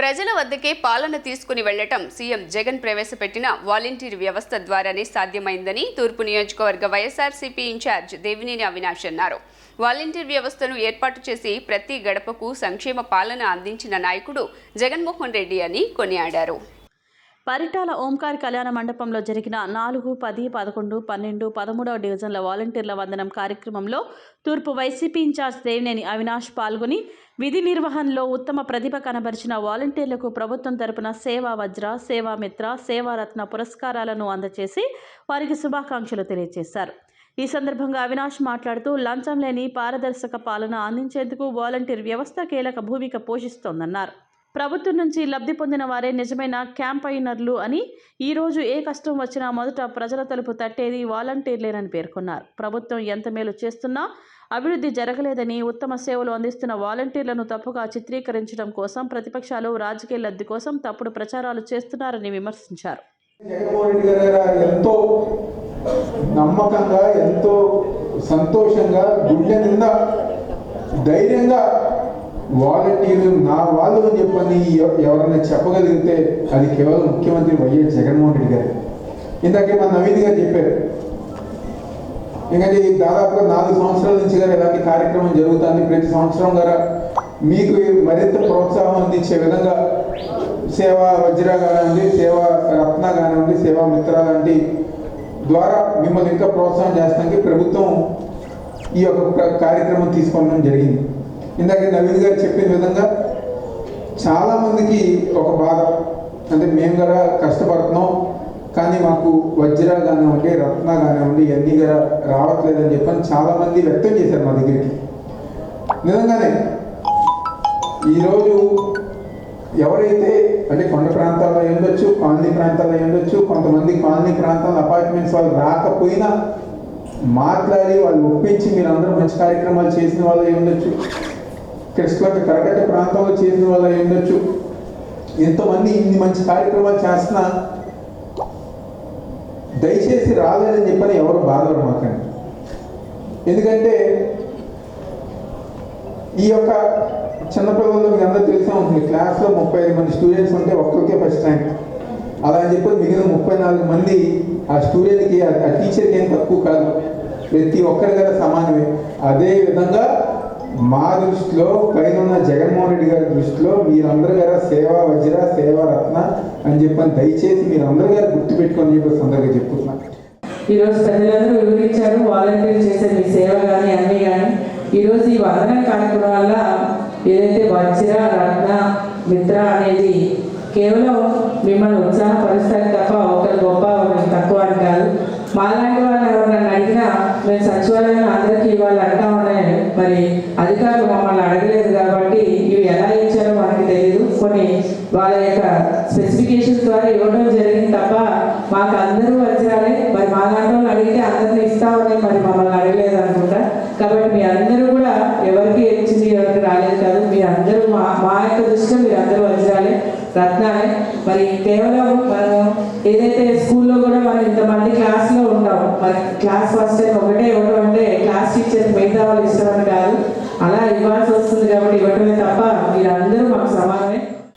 ప్రజల వద్దకే పాలన తీసుకుని వెళ్ళటం సీఎం జగన్ ప్రవేశపెట్టిన వాలంటీర్ వ్యవస్థ ద్వారానే సాధ్యమైందని తూర్పు నియోజకవర్గ వైఎస్ఆర్సీపీ ఇన్ఛార్జ్ దేవినేని అవినాష్ అన్నారు. వాలంటీర్ వ్యవస్థను ఏర్పాటు చేసి ప్రతి గడపకు సంక్షేమ పాలన అందించిన నాయకుడు జగన్మోహన్ రెడ్డి అని కొనియాడారు. పరిటాల ఓంకార్ కళ్యాణ మండపంలో జరిగిన నాలుగు పది పదకొండు పన్నెండు పదమూడవ డివిజన్ల వాలంటీర్ల వందనం కార్యక్రమంలో తూర్పు వైసీపీ ఇన్ఛార్జ్ దేవినేని అవినాష్ పాల్గొని విధి నిర్వహణలో ఉత్తమ ప్రతిభ కనబరిచిన వాలంటీర్లకు ప్రభుత్వం తరపున సేవా వజ్ర సేవా మిత్ర సేవారత్న పురస్కారాలను అందజేసి వారికి శుభాకాంక్షలు తెలియజేశారు. ఈ సందర్భంగా అవినాష్ మాట్లాడుతూ లంచం లేని పారదర్శక పాలన అందించేందుకు వాలంటీర్ వ్యవస్థ కీలక భూమిక పోషిస్తోందన్నారు. ప్రభుత్వం నుంచి లబ్ధి పొందిన వారే నిజమైన క్యాంపైనర్లు అని ఈరోజు ఏ కష్టం వచ్చినా మొదట ప్రజల తలుపు తట్టేది వాలంటీర్లేనని పేర్కొన్నారు. ప్రభుత్వం ఎంత మేలు చేస్తున్నా అభివృద్ధి జరగలేదని ఉత్తమ సేవలు అందిస్తున్న వాలంటీర్లను తప్పుగా చిత్రీకరించడం కోసం ప్రతిపక్షాలు రాజకీయ లబ్ధి కోసం తప్పుడు ప్రచారాలు చేస్తున్నారని విమర్శించారు. ఎంతో నమ్మకంగా ఎంతో సంతోషంగా గుండె నిండా ధైర్యంగా వాలంటీర్లు నా వాళ్ళు అని చెప్పని ఎవరైనా చెప్పగలిగితే అది కేవలం ముఖ్యమంత్రి వైఎస్ జగన్మోహన్ రెడ్డి గారు. ఇందాకే మా నవీన్ గారు చెప్పారు. ఎందుకంటే ఈ దాదాపుగా నాలుగు సంవత్సరాల నుంచి గారు ఇలాంటి కార్యక్రమం జరుగుతుంది. ప్రతి సంవత్సరం గారు మీకు మరింత ప్రోత్సాహం అందించే విధంగా సేవా వజ్ర కానివ్వండి సేవా రత్న కానివ్వండి సేవా మిత్ర లాంటి ద్వారా మిమ్మల్ని ఇంకా ప్రోత్సాహం చేస్తానికి ప్రభుత్వం ఈ యొక్క ప్ర- కార్యక్రమం తీసుకోవడం జరిగింది. ఇందాక నవీన్ గారు చెప్పిన విధంగా చాలా మందికి ఒక బాధ. అంటే మేము కూడా కష్టపడుతున్నాం కానీ మాకు వజ్ర కానివ్వండి రత్న కానివ్వండి ఇవన్నీ కూడా రావట్లేదని చెప్పని చాలా మంది వ్యక్తం చేశారు మా దగ్గరికి. నిజంగానే ఈరోజు ఎవరైతే అంటే కొండ ప్రాంతాల్లో ఉండొచ్చు కాలనీ ప్రాంతాల్లో ఉండొచ్చు కొంతమంది కాలనీ ప్రాంతాల్లో అపార్ట్మెంట్స్ వాళ్ళు రాకపోయినా మాట్లాడి వాళ్ళు ఒప్పించి మీరు అందరూ మంచి కార్యక్రమాలు చేసిన వాళ్ళు ఉండొచ్చు. కృష్ణ కరకట్ట ప్రాంతంలో చేసిన వాళ్ళు ఉండొచ్చు. ఎంతమంది ఇన్ని మంచి కార్యక్రమాలు చేస్తున్నా దయచేసి రాలేదని చెప్పని ఎవరు బాధపడమాకండి ఎందుకంటే ఈ యొక్క చిన్నపిల్లల్లో మీకు అందరూ తెలిసే ఉంటుంది క్లాస్లో ముప్పై ఐదు మంది స్టూడెంట్స్ ఉంటే ఒక్కరికే ఫస్ట్ ర్యాంక్ అలా అని చెప్పి మిగిలిన ముప్పై నాలుగు మంది ఆ స్టూడెంట్కి ఆ ఆ టీచర్కి ఏం తక్కువ కాదు. ప్రతి ఒక్కరి కదా సమానమే. అదే విధంగా మా దృష్టిలో పైన ఉన్న జగన్మోహన్ రెడ్డి గారి దృష్టిలో మీరందరూ గారు సేవా వజ్ర సేవా రత్న అని చెప్పని దయచేసి మీరందరూ గారు గుర్తుపెట్టుకొని చెప్పి సందర్భంగా చెప్తున్నా ఈరోజు ప్రజలందరూ వివరించారు వాలంటీర్ చేసే మీ సేవ కానీ అన్నీ కానీ ఈరోజు ఈ వందన కార్యక్రమం వల్ల ఏదైతే వజ్ర రత్న మిత్ర అనేది కేవలం మిమ్మల్ని ఉత్సాహపరుస్తారు తప్ప ఒకరు గొప్ప ఒకరు తక్కువ అని కాదు మాలాంటి వాళ్ళు ఎవరైనా అడిగినా మేము సచివాలయం అందరికీ ఇవ్వాలి అంటామనే మరి అధికారులు మమ్మల్ని అడగలేదు కాబట్టి ఇవి ఎలా ఇచ్చారో మనకి తెలియదు కొన్ని వాళ్ళ యొక్క స్పెసిఫికేషన్స్ ద్వారా ఇవ్వడం జరిగింది తప్ప మాకు అందరూ వచ్చారే మరి మా దాంట్లో అడిగితే అందరిని ఇస్తామని మరి మమ్మల్ని అడగలేదు అనుకుంటా. కాబట్టి మీ అందరూ కూడా ఎవరికి ఇచ్చింది ఎవరికి రాలేదు కాదు మీ అందరూ మా మా యొక్క దృష్టిలో మీరు అందరూ వచ్చారే రత్నాలే. మరి కేవలం మనం ఏదైతే స్కూల్లో కూడా మనం ఇంతమంది క్లాస్లో ఉంటాం మరి క్లాస్ ఫస్ట్ టైం ఒకటే ఇవ్వడం అంటే